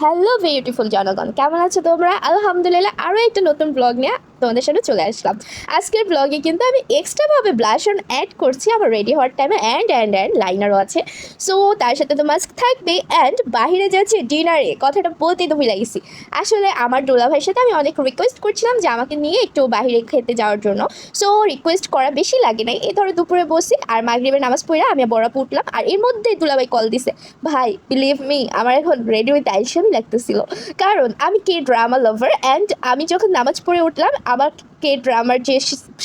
Hello beautiful জনগণ। কেমন আছো তোমরা? আলহামদুলিল্লাহ আরও একটা নতুন ব্লগ নিয়ে তোমাদের সামনে চলে আসলাম। আজকের ব্লগে কিন্তু আমি এক্সট্রাভাবে ব্লাশ অন অ্যাড করছি আমার রেডি হওয়ার টাইমে অ্যান্ড অ্যান্ড অ্যান্ড লাইনারও আছে। সো তার সাথে তো মাস্ক থাকবে অ্যান্ড বাইরে যাচ্ছে ডিনারে কথাটা বলতেই তো ভুলে গেছি। আসলে আমার ভাইয়ের সাথে আমি অনেক রিকোয়েস্ট করছিলাম যে আমাকে নিয়ে একটু বাইরে খেতে যাওয়ার জন্য। সো রিকোয়েস্ট করা বেশি লাগে নাই। এই ধরো দুপুরে বসি আর মাগরিবের নামাজ পড়ে আমি বড়াপু উঠলাম আর এর মধ্যে দুলাভাই কল দিছে। ভাই বিলিভ মি আমার এখন রেডি হইতে আইসামই লাগতেছিল। কারণ আমি কে ড্রামা লাভার অ্যান্ড আমি যখন নামাজ পড়ে উঠলাম আমার কে ড্রামার যে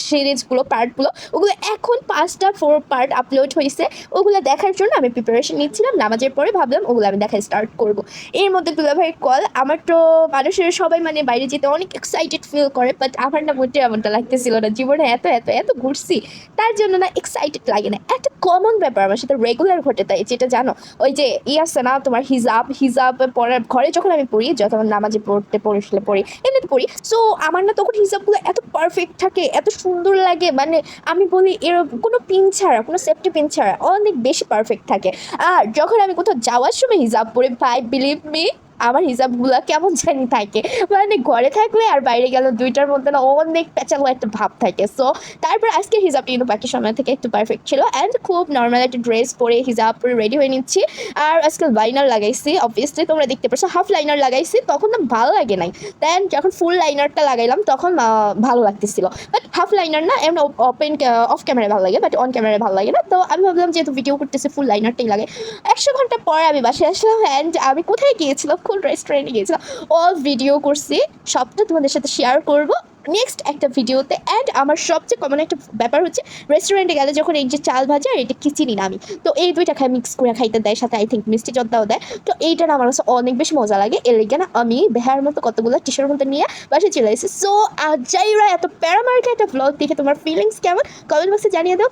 সিরিজগুলো পার্টগুলো ওগুলো এখন পাঁচটা ফোর পার্ট আপলোড হয়েছে ওগুলো দেখার জন্য আমি প্রিপারেশন নিচ্ছিলাম, নামাজের পরে ভাবলাম ওগুলো আমি দেখা স্টার্ট করব। এর মধ্যে দুলাভাইয়ের কল আমার তো মানুষের সবাই মানে বাইরে যেতে অনেক এক্সাইটেড ফিল করে বাট আমার না মোটে এমনটা লাগতেছিল না। জীবনে এত এত এত ঘুরছি, তার জন্য না এক্সাইটেড লাগে না। একটা কমন ব্যাপার, আমার সাথে রেগুলার ঘটে তাই, যেটা জানো, ওই যে ই আছে না, তোমার হিজাব হিজাব পড়ার ঘরে যখন আমি পড়ি, যখন নামাজে পড়তে পড়িসলে পড়ি, এমনিতে পড়ি সো আমার না তখন হিজাবগুলো এত পারফেক্ট থাকে, এত সুন্দর লাগে মানে আমি বলি এর কোনো পিন ছাড়া, কোনো সেফটি পিন ছাড়া, অনেক বেশি পারফেক্ট থাকে। আর যখন আমি কোথাও যাওয়ার সময় হিজাব পরে, ভাই বিলিভ মি আমার হিসাবগুলো কেমন জানি থাকে। মানে ঘরে থাকলে আর বাইরে গেলে দুইটার মধ্যে না অনেক পেঁচালো একটা ভাব থাকে। সো তারপর আজকে হিজাবটা কিন্তু বাকি সময় থেকে একটু পারফেক্ট ছিল। অ্যান্ড খুব নর্মাল একটা ড্রেস পরে হিজাব পরে রেডি হয়ে নিচ্ছি। আর আজকে লাইনার লাগাইছি অবভিয়াসলি তোমরা দেখতে পাচ্ছ হাফ লাইনার লাগাইছি। তখন না ভালো লাগে নাই। দেন যখন ফুল লাইনারটা লাগাইলাম, তখন ভালো লাগতেছিল। বাট হাফ লাইনার না এমন ওপেন অফ ক্যামেরায় ভালো লাগে বাট অন ক্যামেরায় ভালো লাগে না। তো আমি ভাবলাম, যেহেতু ভিডিও করতেছি ফুল লাইনারটাই লাগে। একশো ঘণ্টা পরে আমি বাসায় আসলাম। অ্যান্ড আমি কোথায় গিয়েছিলাম? কোন রেস্টুরেন্টে গিয়েছিলাম অল ভিডিও করছি, সবটা তোমাদের সাথে শেয়ার করব। নেক্সট একটা ভিডিওতে অ্যান্ড আমার সবচেয়ে কমন একটা ব্যাপার হচ্ছে রেস্টুরেন্টে গেলে যখন এই যে চাল ভাজা আর এটা কি চিনি না আমি, তো এই দুইটা খাই মিক্স করে খাইতে দেয়, সাথে আই থিঙ্ক মিষ্টি জর্দাও দেয়। তো এইটা না আমার কাছে অনেক বেশি মজা লাগে এর লেগে না আমি বেহার মতো কতগুলো টিশার মতো নিয়ে বাসায় চলে এসেছি। সো যাইরা এত প্যারামার্কে একটা ব্লগ দেখে তোমার ফিলিংস কেমন? কমেন্ট বক্সে জানিয়ে দাও।